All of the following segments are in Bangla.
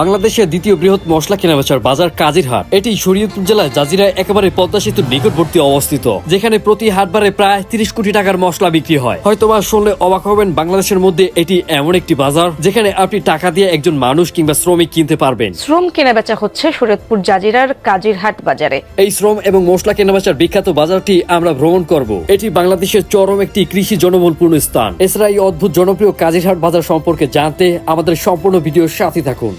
বাংলাদেশের দ্বিতীয় বৃহৎ মশলা কেনাবেচার বাজার কাজিরহাট। এটি শরীয়তপুর জেলার জাজিরায় একেবারে পদ্মা সেতুর নিকটবর্তী অবস্থিত যেখানে প্রতি হাটবারে প্রায় তিরিশ কোটি টাকার মশলা বিক্রি হয়। হয়তোবা শুনলে অবাক হবেন বাংলাদেশের মধ্যে এটি এমন একটি বাজার যেখানে আপনি টাকা দিয়ে একজন মানুষ কিংবা শ্রমিক কিনতে পারবেন। শ্রম কেনাবেচা হচ্ছে শরীয়তপুর জাজিরার কাজিরহাট বাজারে। এই শ্রম এবং মশলা কেনাবেচার বিখ্যাত বাজারটি আমরা ভ্রমণ করব। এটি বাংলাদেশের চরম একটি কৃষি জনবলপূর্ণ স্থান। এছাড়া এই অদ্ভুত জনপ্রিয় কাজিরহাট বাজার সম্পর্কে জানতে আমাদের সম্পূর্ণ ভিডিওর সাথে থাকুন।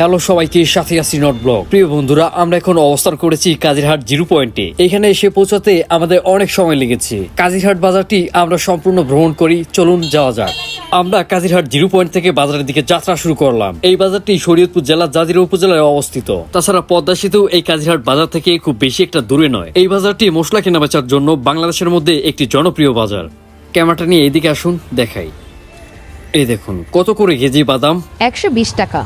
হ্যালো সবাইকে সাথে আসি নট ব্লক প্রিয় বন্ধুরা, আমরা এখন অবস্থান করেছি কাজিরহাট জিরো পয়েন্টে। এখানে এসে পৌঁছাতে আমাদের অনেক সময় লেগেছে। কাজিরহাট বাজারটি আমরা সম্পূর্ণ ভ্রমণ করি, চলুন যাওয়া যাক। আমরা কাজিরহাট জিরো পয়েন্ট থেকে বাজারের দিকে যাত্রা শুরু করলাম। এই বাজারটি শরীয়তপুর জেলার জাজিরা উপজেলায় অবস্থিত। তাছাড়া পদ্মা সেতু এই কাজিরহাট বাজার থেকে খুব বেশি একটা দূরে নয়। এই বাজারটি মশলা কেনাবেচার জন্য বাংলাদেশের মধ্যে একটি জনপ্রিয় বাজার। ক্যামেরাটা নিয়ে এদিকে আসুন, দেখাই। এই দেখুন, কত করে কেজি বাদাম? একশো বিশ টাকা।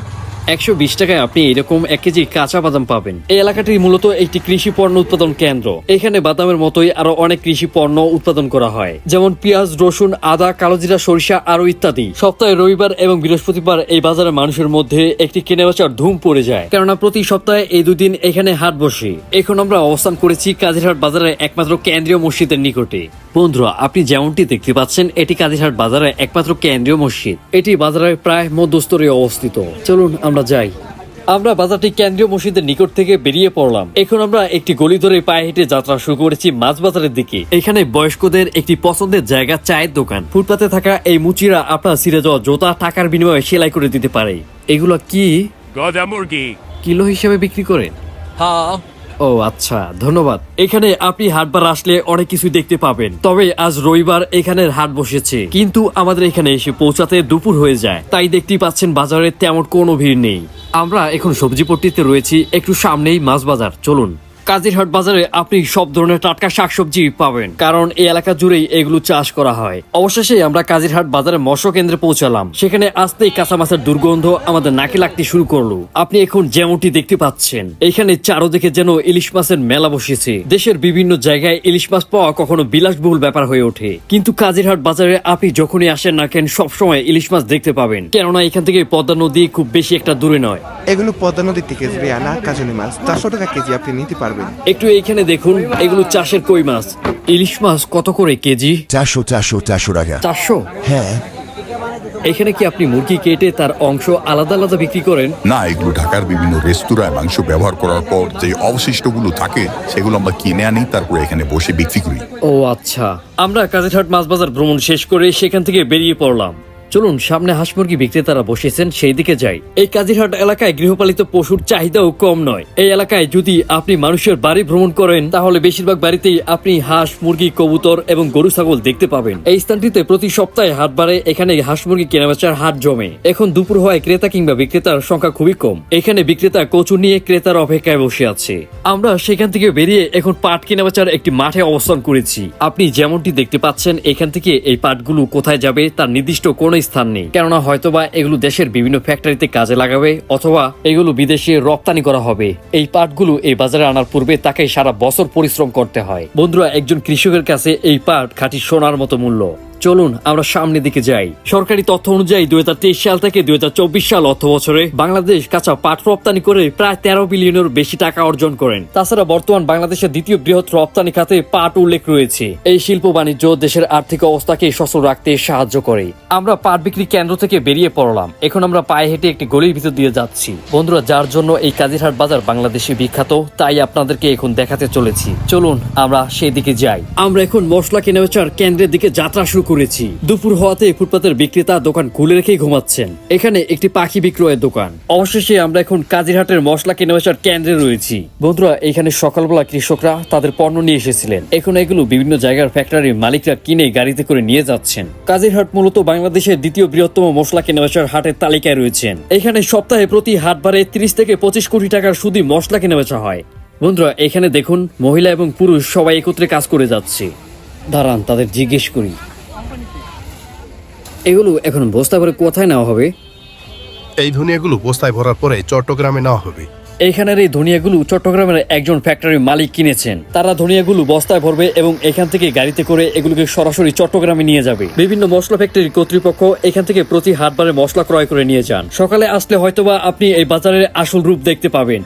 একশো বিশ টাকায় আপনি এরকম এক কেজি কাঁচা বাদাম পাবেন। এই এলাকাটি মূলত একটি কৃষি পণ্য উৎপাদন কেন্দ্র। এখানে বাদামের মতোই আরও অনেক কৃষি পণ্য উৎপাদন করা হয়, যেমন পেঁয়াজ, রসুন, আদা, কালোজিরা, সরিষা আরও ইত্যাদি। সপ্তাহে রবিবার এবং বৃহস্পতিবার এই বাজারে মানুষের মধ্যে একটি কেনাবেচার ধুম পড়ে যায়। কেননা প্রতি সপ্তাহে এই দুদিন এখানে হাট বসে। এখন আমরা অবস্থান করেছি কাজিরহাট বাজারের একমাত্র কেন্দ্রীয় মসজিদের নিকটে। বন্ধুরা আপনি যেমনটি দেখতে পাচ্ছেন এটি কাজিরহাট বাজারের একমাত্র কেন্দ্রীয় মসজিদ। এটি বাজারের প্রায় মধ্যস্তরে অবস্থিত। চলুন আমরা যাই। আমরা বাজারটি কেন্দ্রীয় মসজিদের নিকট থেকে বেরিয়ে পড়লাম। এখন আমরা একটি গলি ধরে পায়ে হেঁটে যাত্রা শুরু করেছি মাছ বাজারের দিকে। এখানে বয়স্কদের একটি পছন্দের জায়গা চায়ের দোকান। ফুটপাতে থাকা এই মুচিরা আপনার সিরে যাওয়া জোতা টাকার বিনিময়ে সেলাই করে দিতে পারে। এগুলো কি গদা মুরগি। কিলো হিসেবে বিক্রি করেন হ্যাঁ। ও আচ্ছা ধন্যবাদ। এখানে আপনি হাটবার আসলে অনেক কিছু দেখতে পাবেন। তবে আজ রবিবার এখানের হাট বসেছে। কিন্তু আমাদের এখানে এসে পৌঁছাতে দুপুর হয়ে যায়। তাই দেখতেই পাচ্ছেন বাজারে তেমন কোনো ভিড় নেই। আমরা এখন সবজি পট্টিতে রয়েছি, একটু সামনেই মাছ বাজার। চলুন। কাজিরহাট বাজারে আপনি সব ধরনের টাটকা শাকসবজি পাবেন, কারণ এই এলাকা জুড়েই এগুলো চাষ করা হয়। অবশেষে আমরা কাজিরহাট বাজারে মৎস্য কেন্দ্রে পৌঁছালাম। সেখানে আসতেই কাঁচা মাছের দুর্গন্ধ আমাদের নাকে লাগতে শুরু করল। আপনি এখন যেমনটি দেখতে পাচ্ছেন, এখানে চারোদিকে যেন ইলিশ মাছের মেলা বসেছে। দেশের বিভিন্ন জায়গায় ইলিশ মাছ পাওয়া কখনো বিলাসবহুল ব্যাপার হয়ে ওঠে। কিন্তু কাজিরহাট বাজারে আপনি যখনই আসেন না কেন, সবসময় ইলিশ মাছ দেখতে পাবেন। কেননা এখান থেকে পদ্মা নদী খুব বেশি একটা দূরে নয়। এগুলো পদ্মা নদীর থেকে আনা কাজলি মাছ। চারশো টাকা কেজি আপনি নিতে পারবেন। একটু এইখানে দেখুন এগুলো চাষের কই মাছ? ইলিশ মাছ কত করে কেজি? চারশো চারশো চারশো টাকা। চারশো? হ্যাঁ। এখানে কি আপনি মুরগি কেটে তার অংশ আলাদা আলাদা বিক্রি করেন? না এগুলো ঢাকার বিভিন্ন রেস্তোরাঁয় মাংস ব্যবহার করার পর যে অবশিষ্টগুলো থাকে সেগুলো আমরা কিনে আনি তারপরে এখানে বসে বিক্রি করি। ও আচ্ছা। আমরা কাজিরহাট মাছ বাজার ভ্রমণ শেষ করে সেখান থেকে বেরিয়ে পড়লাম। চলুন, সামনে হাঁস মুরগি বিক্রেতারা বসেছেন সেই দিকে যাই। এই কাজিরহাট এলাকায় গৃহপালিত পশুর চাহিদাও কম নয়। এই এলাকায় যদি আপনি মানুষের বাড়ি ভ্রমণ করেন, তাহলে বেশিরভাগ বাড়িতেই আপনি হাঁস, মুরগি, কবুতর এবং গরু, ছাগল দেখতে পাবেন। এই স্থানটিতে প্রতি সপ্তাহে হাট বাড়ে এখানে হাঁস মুরগি কেনাবেচার হাট জমে। এখন দুপুর হওয়ায় ক্রেতা কিংবা বিক্রেতার সংখ্যা খুবই কম। এখানে বিক্রেতা কচু নিয়ে ক্রেতার অপেক্ষায় বসে আছে। আমরা সেখান থেকে বেরিয়ে এখন পাট কেনাবেচার একটি মাঠে অবস্থান করেছি। আপনি যেমনটি দেখতে পাচ্ছেন, এখান থেকে এই পাটগুলো কোথায় যাবে, তার নির্দিষ্ট কোনো স্থান নেই। কেননা হয়তোবা এগুলো দেশের বিভিন্ন ফ্যাক্টরিতে কাজে লাগাবে অথবা এগুলো বিদেশে রপ্তানি করা হবে। এই পাটগুলো এই বাজারে আনার পূর্বে তাকে সারা বছর পরিশ্রম করতে হয়। বন্ধুরা, একজন কৃষকের কাছে এই পাট খাঁটি সোনার মতো মূল্য। চলুন, আমরা সামনের দিকে যাই। সরকারি তথ্য অনুযায়ী দুই হাজার তেইশ সাল থেকে দুই সাল অর্থ বছরে বাংলাদেশ কাঁচা পাট রপ্তানি করে প্রায় তেরো বিলিয়নের বেশি টাকা অর্জন করেন। তাছাড়া বর্তমান বাংলাদেশের দ্বিতীয় বৃহৎ রপ্তানি খাতে পাট উল্লেখ রয়েছে। এই শিল্প বাণিজ্য দেশের আর্থিক অবস্থাকে সচল রাখতে সাহায্য করে। আমরা পাট বিক্রি কেন্দ্র থেকে বেরিয়ে পড়লাম। এখন আমরা পায়ে হেঁটে একটি গলির ভিতর দিয়ে যাচ্ছি। বন্ধুরা, যার জন্য এই কাজিরহাট বাজার বাংলাদেশে বিখ্যাত, তাই আপনাদেরকে এখন দেখাতে চলেছি। চলুন, আমরা সেই দিকে যাই। আমরা এখন মশলা কেনাবেচার কেন্দ্রের দিকে যাত্রা শুরু করেছি। দুপুর হওয়াতে ফুটপাতের বিক্রেতা দোকান খুলে রেখেই ঘুমাচ্ছেন। এখানে একটি পাখি বিক্রয়ের দোকান। অবশেষে আমরা এখন কাজিরহাটের মশলা কেনাবেচার কেন্দ্রে রয়েছি। বন্ধুরা, এখানে সকালবেলা কৃষকরা তাদের পণ্য নিয়ে এসেছিলেন। এখন এগুলো বিভিন্ন জায়গার ফ্যাক্টরির মালিকরা কিনে গাড়িতে করে নিয়ে যাচ্ছেন। কাজিরহাট মূলত বাংলাদেশের দ্বিতীয় বৃহত্তম মশলা কেনাবেচার হাটের তালিকায় রয়েছেন। এখানে সপ্তাহে প্রতি হাট বারে তিরিশ থেকে পঁচিশ কোটি টাকার শুধু মশলা কেনাবেচা হয়। বন্ধুরা, এখানে দেখুন, মহিলা এবং পুরুষ সবাই একত্রে কাজ করে যাচ্ছে। দাঁড়ান, তাদের জিজ্ঞেস করি। এগুলো এখন বস্তা করে কোথায় নেওয়া হবে? এই ধনিয়াগুলো বস্তায় ভরার পরে চট্টগ্রামে নেওয়া হবে। এখানের এই ধনিয়াগুলো চট্টগ্রামের একজন ফ্যাক্টরির মালিক কিনেছেন। তারা ধনিয়াগুলো বস্তায় ভরবে এবং এখান থেকে গাড়িতে করে এগুলোকে সরাসরি চট্টগ্রামে নিয়ে যাবে। বিভিন্ন মশলা ফ্যাক্টরি কর্তৃপক্ষ এখান থেকে প্রতি হাটবারে মশলা ক্রয় করে নিয়ে যান। সকালে আসলে হয়তোবা আপনি এই বাজারের আসল রূপ দেখতে পাবেন।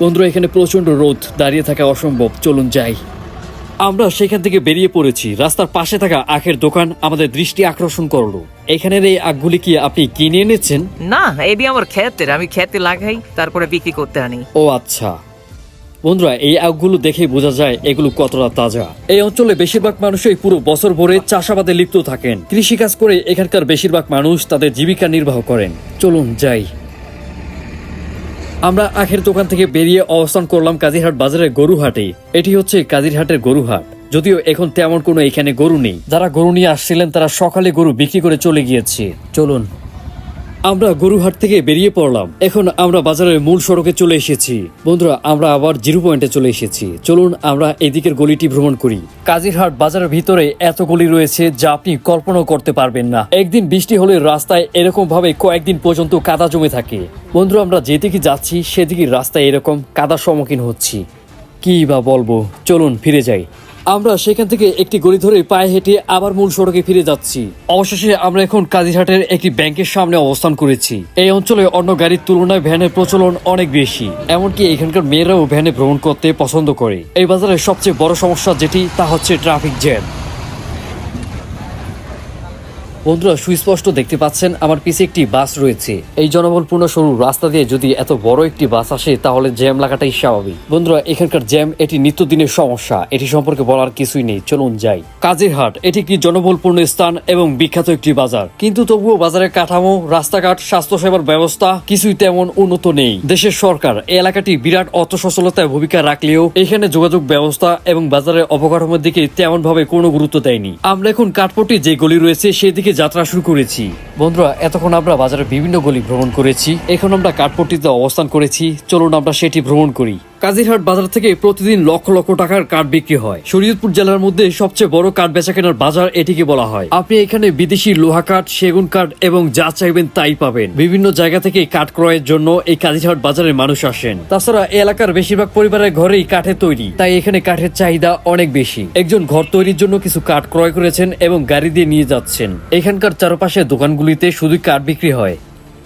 বন্ধুরা এখানে প্রচণ্ড রোদ দাঁড়িয়ে থাকা অসম্ভব। চলুন যাই। আমরা সেখান থেকে বেরিয়ে পড়েছি। রাস্তার পাশে থাকা আখের দোকান আমাদের দৃষ্টি আকর্ষণ করল। এখানের এই আখগুলি কি আপনি কিনে এনেছেন? না এটি আমার ক্ষেতের আমি খেতে লাগাই তারপরে বিক্রি করতে আনি। ও আচ্ছা। বন্ধুরা এই আখগুলো দেখে বোঝা যায় এগুলো কতটা তাজা। এই অঞ্চলে বেশিরভাগ মানুষই পুরো বছর ভরে চাষাবাদে লিপ্ত থাকেন। কৃষিকাজ করে এখানকার বেশিরভাগ মানুষ তাদের জীবিকা নির্বাহ করেন। চলুন যাই। আমরা আখের দোকান থেকে বেরিয়ে অবস্থান করলাম কাজিরহাট বাজারের গরুহাটে। এটি হচ্ছে কাজিরহাটের গরুহাট। যদিও এখন তেমন কোনো এখানে গরু নেই। যারা গরু নিয়ে আসছিলেন, তারা সকালে গরু বিক্রি করে চলে গিয়েছে। চলুন। আমরা গরুহাট থেকে বেরিয়ে পড়লাম। এখন আমরা বাজারের মূল সড়কে চলে এসেছি। বন্ধুরা, আমরা আবার জিরো পয়েন্টে চলে এসেছি। চলুন আমরা এদিকের গলিটি ভ্রমণ করি। কাজিরহাট বাজারের ভিতরে এত গলি রয়েছে যা আপনি কল্পনাও করতে পারবেন না। একদিন বৃষ্টি হলে রাস্তায় এরকম ভাবে কয়েকদিন পর্যন্ত কাদা জমে থাকে। বন্ধুরা, আমরা যেদিকে যাচ্ছি সেদিকে রাস্তায় এরকম কাদার সম্মুখীন হচ্ছি। কি বা বলব? চলুন ফিরে যাই। আমরা সেখান থেকে একটি গলি ধরে পায়ে হেঁটে আবার মূল সড়কে ফিরে যাচ্ছি। অবশেষে আমরা এখন কাজিরহাটের একটি ব্যাংকের সামনে অবস্থান করেছি। এই অঞ্চলে অন্য গাড়ির তুলনায় ভ্যানের প্রচলন অনেক বেশি, এমনকি এখানকার মেয়েরাও ভ্যানে ভ্রমণ করতে পছন্দ করে। এই বাজারের সবচেয়ে বড় সমস্যা যেটি, তা হচ্ছে ট্রাফিক জ্যাম। বন্ধুরা, সুস্পষ্ট দেখতে পাচ্ছেন, আমার পিছে একটি বাস রয়েছে। এই জনবলপূর্ণ সরু রাস্তা দিয়ে যদি এত বড় একটি বাস আসে, তাহলে জ্যাম লাগাটাই স্বাভাবিক। বন্ধুরা, এখানকার জ্যাম, এটি নিত্যদিনের সমস্যা। এটি সম্পর্কে বলার কিছুই নেই। চলুন যাই। কাজেরহাট এটি একটি জনবলপূর্ণ স্থান এবং বিখ্যাত একটি বাজার। কিন্তু তবুও বাজারের কাঠামো, রাস্তাঘাট, স্বাস্থ্যসেবার ব্যবস্থা, কিছুই তেমন উন্নত নেই। দেশের সরকার এই এলাকাটি বিরাট অর্থ সচলতায় ভূমিকা রাখলেও এখানে যোগাযোগ ব্যবস্থা এবং বাজারের অবকাঠামোর দিকে তেমন ভাবে কোনো গুরুত্ব দেয়নি। আমরা এখন কাঠপট্টি যে গলি রয়েছে, সেদিকে যাত্রা শুরু করেছি। বন্ধুরা, এতক্ষণ আমরা বাজারের বিভিন্ন গলি ভ্রমণ করেছি। এখন আমরা কাঠপট্টিতে অবস্থান করেছি। চলুন আমরা সেটি ভ্রমণ করি। কাজিরহাট বাজার থেকে প্রতিদিন লক্ষ লক্ষ টাকার কাঠ বিক্রি হয়। শরীয়তপুর জেলার মধ্যে সবচেয়ে বড় কাঠ বেচা কেনার বাজার এটিকে বলা হয়। আপনি এখানে বিদেশি লোহা কাঠ সেগুন কাঠ এবং যা চাইবেন তাই পাবেন। বিভিন্ন জায়গা থেকে কাঠ ক্রয়ের জন্য এই কাজিরহাট বাজারে মানুষ আসেন। তাছাড়া এলাকার বেশিরভাগ পরিবারের ঘরেই কাঠের তৈরি, তাই এখানে কাঠের চাহিদা অনেক বেশি। একজন ঘর তৈরির জন্য কিছু কাঠ ক্রয় করেছেন এবং গাড়ি দিয়ে নিয়ে যাচ্ছেন। এখানকার চারপাশে দোকানগুলিতে শুধু কাঠ বিক্রি হয়।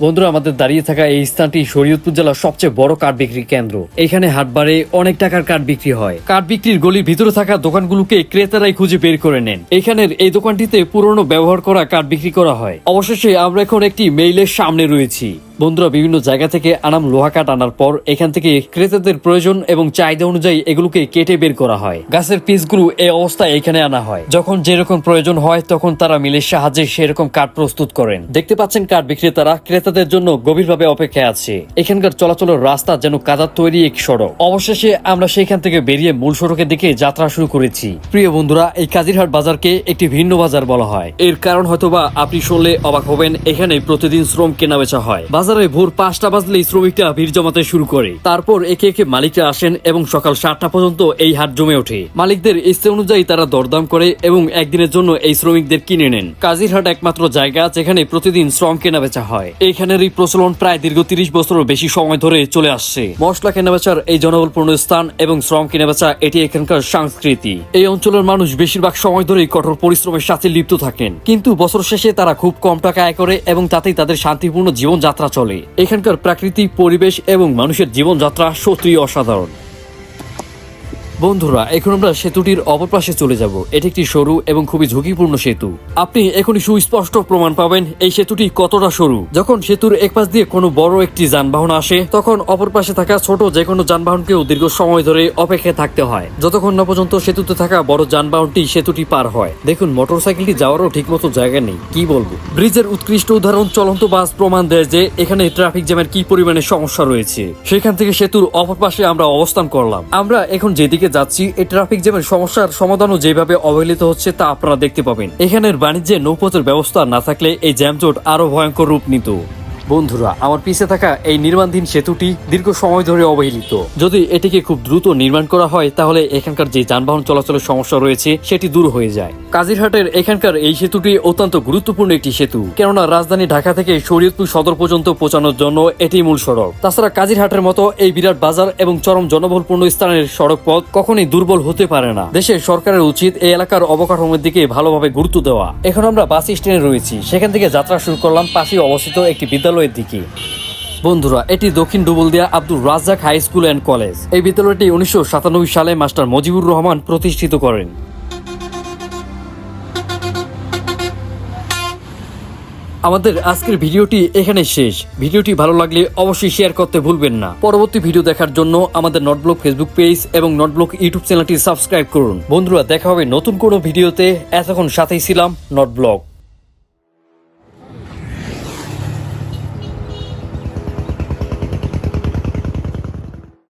বন্ধুরা, আমাদের দাঁড়িয়ে থাকা এই স্থানটি শরীয়তপুর জেলার সবচেয়ে বড় কাঠ বিক্রি কেন্দ্র। এখানে হাটবারে অনেক টাকার কাঠ বিক্রি হয়। কাঠ বিক্রির গলির ভিতরে থাকা দোকানগুলোকে ক্রেতারাই খুঁজে বের করে নেন। এখানের এই দোকানটিতে পুরনো ব্যবহার করা কাঠ বিক্রি করা হয়। অবশেষে আমরা এখন একটি মেইলের সামনে রয়েছি। বন্ধুরা, বিভিন্ন জায়গা থেকে আনাম লোহা কাঠ আনার পর এখান থেকে ক্রেতাদের প্রয়োজন এবং চাহিদা অনুযায়ী এগুলোকে কেটে বের করা হয়। গাছের পিসগুলো এই অবস্থায় এখানে আনা হয়। যখন যেরকম প্রয়োজন হয়, তখন তারা মিলের সাহায্যে সেরকম কাঠ প্রস্তুত করেন। দেখতে পাচ্ছেন কাঠ বিক্রেতারা ক্রেতাদের জন্য গভীরভাবে অপেক্ষায় আছে। এখানকার চলাচলের রাস্তা যেন কাদার তৈরি এক সড়ক। অবশেষে আমরা সেখান থেকে বেরিয়ে মূল সড়কের দিকে যাত্রা শুরু করেছি। প্রিয় বন্ধুরা, এই কাজিরহাট বাজারকে একটি ভিন্ন বাজার বলা হয়। এর কারণ হয়তোবা আপনি শুনলে অবাক হবেন এখানে প্রতিদিন শ্রম কেনা বেচা হয়। বাজারে ভোর পাঁচটা বাজলেই শ্রমিকরা ভিড় জমাতে শুরু করে। তারপর একে একে মালিকরা আসেন এবং সকাল সাতটা পর্যন্ত এই হাট জমে ওঠে। মালিকদের ইচ্ছে অনুযায়ী তারা দরদাম করে এবং একদিনের জন্য এই শ্রমিকদের কিনে নেন। কাজিরহাট একমাত্র জায়গা যেখানে প্রতিদিন শ্রম কেনা বেচা হয়। এখানের এই প্রচলন প্রায় দীর্ঘ তিরিশ বছরের বেশি সময় ধরে চলে আসছে। মশলা কেনাবেচার এই জনবলপূর্ণ স্থান এবং শ্রম কেনাবেচা এটি এখানকার সংস্কৃতি। এই অঞ্চলের মানুষ বেশিরভাগ সময় ধরেই কঠোর পরিশ্রমের সাথে লিপ্ত থাকেন। কিন্তু বছর শেষে তারা খুব কম টাকা আয় করে এবং তাতেই তাদের শান্তিপূর্ণ জীবনযাত্রা চলে। এখানকার প্রাকৃতিক পরিবেশ এবং মানুষের জীবনযাত্রা সত্যিই অসাধারণ। বন্ধুরা, এখন আমরা সেতুটির অপর পাশে চলে যাব। এটি একটি সরু এবং খুবই ঝুঁকিপূর্ণ সেতু। আপনি এখনই সুস্পষ্ট প্রমাণ পাবেন এই সেতুটি কতটা সরু। যখন সেতুর এক পাশ দিয়ে কোনো বড় একটি যানবাহন আসে, তখন অপর পাশে থাকা ছোট যে কোনো যানবাহনকেও দীর্ঘ সময় ধরে অপেক্ষায় থাকতে হয়। যতক্ষণ না পর্যন্ত সেতুতে থাকা বড় যানবাহনটি সেতুটি পার হয়। দেখুন, মোটরসাইকেলটি যাওয়ারও ঠিকমতো জায়গা নেই। কি বলব? ব্রিজের উৎকৃষ্ট উদাহরণ চলন্ত বাস প্রমাণ দেয় যে এখানে ট্রাফিক জ্যামের কি পরিমাণে সমস্যা রয়েছে। সেখান থেকে সেতুর অপর পাশে আমরা অবস্থান করলাম। আমরা এখন যেদিকে যাচ্ছি, এই ট্রাফিক জ্যামের সমস্যার সমাধানও যেভাবে অবহেলিত হচ্ছে তা আপনারা দেখতে পাবেন। এখানের বাণিজ্যে নৌপথের ব্যবস্থা না থাকলে এই জ্যামজোট আরও ভয়ঙ্কর রূপ নিত। বন্ধুরা, আমার পিছে থাকা এই নির্মাণধীন সেতুটি দীর্ঘ সময় ধরে অবহেলিত। যদি এটিকে খুব দ্রুত নির্মাণ করা হয়, তাহলে এখানকার যে যানবাহন চলাচলের সমস্যা রয়েছে, সেটি দূর হয়ে যায়। কাজিরহাটের এখানকার এই সেতুটি অত্যন্ত গুরুত্বপূর্ণ একটি সেতু। কেননা, রাজধানী ঢাকা থেকে শরীয়তপুর সদর পর্যন্ত পৌঁছানোর জন্য এটি মূল সড়ক। তাছাড়া কাজিরহাটের মতো এই বিরাট বাজার এবং চরম জনবহুলপূর্ণ স্থানের সড়ক পথ কখনই দুর্বল হতে পারে না। দেশের সরকারের উচিত এই এলাকার অবকাঠামোর দিকে ভালোভাবে গুরুত্ব দেওয়া। এখন আমরা বাস স্ট্যান্ডে রয়েছি। সেখান থেকে যাত্রা শুরু করলাম পাশে অবস্থিত একটি বিদ্যালয়ের দিকে। বন্ধুরা, এটি Dakshin Dubuldia Abdul Razzak high school and college. এই বিদ্যালয়টি উনিশশো সাতানব্বই সালে মাস্টার মজিবুর রহমান প্রতিষ্ঠিত করেন। আমাদের আজকের ভিডিওটি এখানে শেষ। ভিডিওটি ভালো লাগলে অবশ্যই শেয়ার করতে ভুলবেন না। পরবর্তী ভিডিও দেখার জন্য আমাদের নটব্লক ফেসবুক পেজ এবং নটব্লক ইউটিউব চ্যানেলটি সাবস্ক্রাইব করুন। বন্ধুরা, দেখা হবে নতুন কোনো ভিডিওতে। এতক্ষণ সাথেই ছিলাম নটব্লক